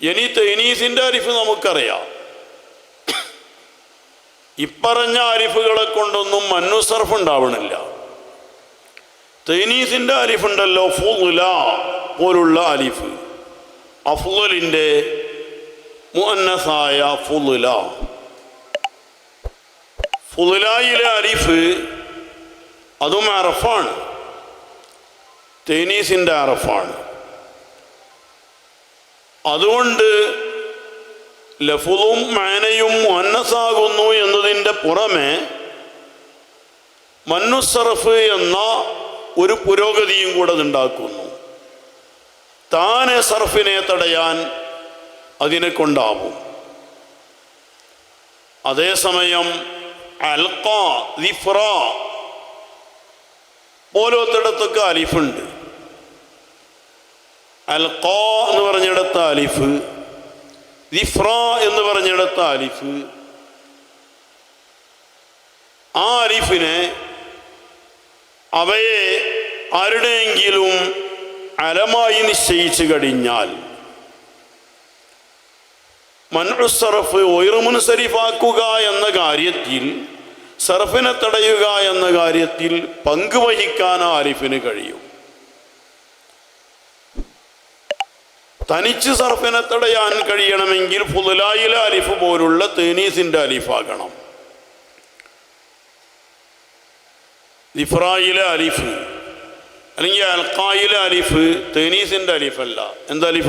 ഇനി തൈനീസിന്റെ അരിഫ് നമുക്കറിയാം. ഇപ്പറഞ്ഞ അരിഫുകളെ കൊണ്ടൊന്നും മന്നുസർഫ് ഉണ്ടാവണില്ല. തൈനീസിന്റെ അലിഫുണ്ടല്ലോ ഫുല പോലുള്ള അലിഫ് അഫുലിന്റെ മുഅന്നസായ ഫുല ഫുലായിലെ അലിഫ് അതും അറഫാണ്. തേനീസിന്റെ അറഫാണ്. അതുകൊണ്ട് ലഫുലും മാനയും മുഹന്നസാകുന്നു എന്നതിന്റെ പുറമെ മന്നുസറഫ് എന്ന ഒരു പുരോഗതിയും കൂടെ ഉണ്ടാക്കുന്നു താനെ സർഫിനെ തടയാൻ അതിനെ കൊണ്ടാവും. അതേസമയം അൽക്ക ദിഫ്ര ഓരോത്തിടത്തൊക്കെ അലിഫുണ്ട്. അൽക്ക എന്ന് പറഞ്ഞിടത്ത് അലിഫ് ദിഫ്രോ എന്ന് പറഞ്ഞിടത്ത് അലിഫ് ആ അലിഫിനെ അവയെ ആരുടെയെങ്കിലും അലമായി നിശ്ചയിച്ചു കഴിഞ്ഞാൽ മനുസറഫ് ഒയറുമുൻ സരിഫാക്കുക എന്ന കാര്യത്തിൽ സർഫിനെ തടയുക എന്ന കാര്യത്തിൽ പങ്കുവഹിക്കാൻ ആ അലിഫിന് കഴിയും. തനിച്ച് സർഫിനെ തടയാൻ കഴിയണമെങ്കിൽ ഫുലായിലെ അലിഫ് പോലുള്ള തേനീസിന്റെ അലിഫാകണം. ഇഫ്രായിലെ അലിഫ് അല്ലെങ്കിൽ അൽക്കായിലെ അലിഫ് തേനീസിന്റെ അലിഫല്ല. എന്താ അലിഫ?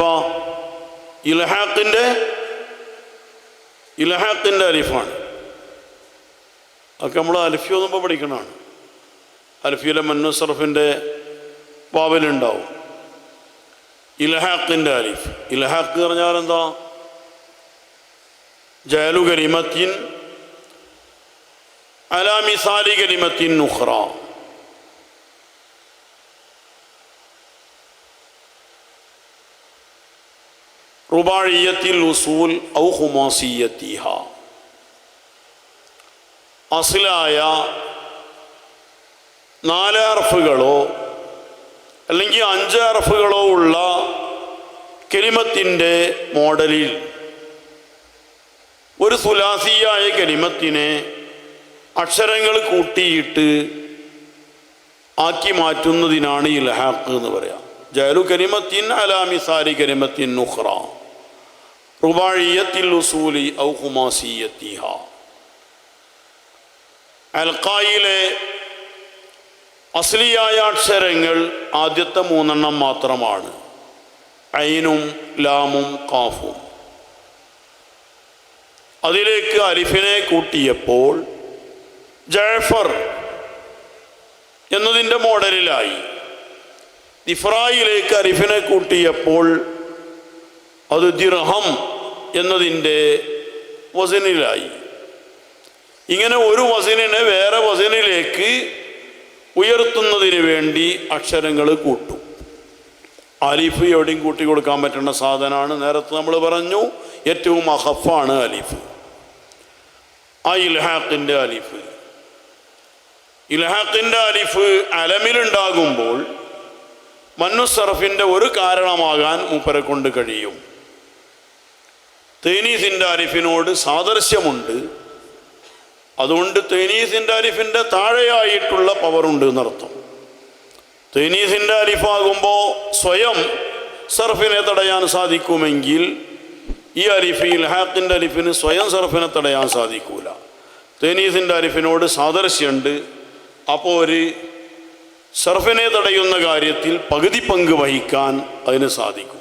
ഇലഹാത്തിന്റെ ഇലഹാത്തിന്റെ അലിഫാണ്. അതൊക്കെ നമ്മൾ അൽഫി ഓതുമ്പോൾ പഠിക്കണതാണ് അൽഫിയിലെ മന്നുസറഫിന്റെ ബാബിലുണ്ടാവും ഇലഹാക്കിന്റെ അലിഫ്. എന്ന് പറഞ്ഞാൽ എന്താ ജയലു ഗരിമത്തിൻ അലാ മിസാലി കലിമത്തിൻ നുഹ്റ റുബാഴിയത്തിൽ ഉസൂൽ ഔ അസിലായ നാല് അർഫുകളോ അല്ലെങ്കിൽ അഞ്ച് അർഫുകളോ ഉള്ള കെലിമത്തിന്റെ മോഡലിൽ ഒരു സുലാസിയായ കെലിമത്തിനെ അക്ഷരങ്ങൾ കൂട്ടിയിട്ട് ആക്കി മാറ്റുന്നതിനാണ് ഇൽഹാഖ് എന്ന് പറയാം. ജയലു കലിമത്തിൻ അലാമിസാരി കലിമത്തിൻ നുഹ്റ റുബാഴിയത്തിൽ ഉസൂലി ഔ അൽക്കായിലെ അസ്ലിയായ അക്ഷരങ്ങൾ ആദ്യത്തെ മൂന്നെണ്ണം മാത്രമാണ്. ഐനും ലാമും കാഫും. അതിലേക്ക് അലിഫിനെ കൂട്ടിയപ്പോൾ ജഫർ എന്നതിന്റെ മോഡലിലായി. ദിഫ്രായിലേക്ക് അലിഫിനെ കൂട്ടിയപ്പോൾ അത് ദിർഹം എന്നതിന്റെ വസനിലായി. ഇങ്ങനെ ഒരു വസനിനെ വേറെ വസനിലേക്ക് ഉയർത്തുന്നതിന് വേണ്ടി അക്ഷരങ്ങൾ കൂട്ടും. അലിഫ് എവിടെയും കൂട്ടി കൊടുക്കാൻ പറ്റുന്ന സാധനമാണ്. നേരത്തെ നമ്മൾ പറഞ്ഞു ഏറ്റവും അഹഫാണ് അലിഫ്. ആ ഇൽഹാഖിന്റെ അലിഫ്. ഇൽഹാഖിന്റെ അലിഫ് അലമിലുണ്ടാകുമ്പോൾ മനുസറഫിന്റെ ഒരു കാരണമാകാൻ മൂപ്പരെ കൊണ്ട് കഴിയും. തേനീസിന്റെ അലിഫിനോട് സാദൃശ്യമുണ്ട്. അതുകൊണ്ട് തേനീസിന്റെ അലിഫിന്റെ താഴെയായിട്ടുള്ള പവറുണ്ട് എന്നർത്ഥം. തേനീസിന്റെ അലിഫാകുമ്പോൾ സ്വയം സർഫിനെ തടയാൻ സാധിക്കുമെങ്കിൽ ഈ അലിഫിൽ ഹാക്കിന്റെ അലിഫിന് സ്വയം സർഫിനെ തടയാൻ സാധിക്കൂല. തേനീസിന്റെ അലിഫിനോട് സാദൃശ്യമുണ്ട്. അപ്പോൾ ഒരു സർഫിനെ തടയുന്ന കാര്യത്തിൽ പകുതി പങ്ക് വഹിക്കാൻ അതിന് സാധിക്കും.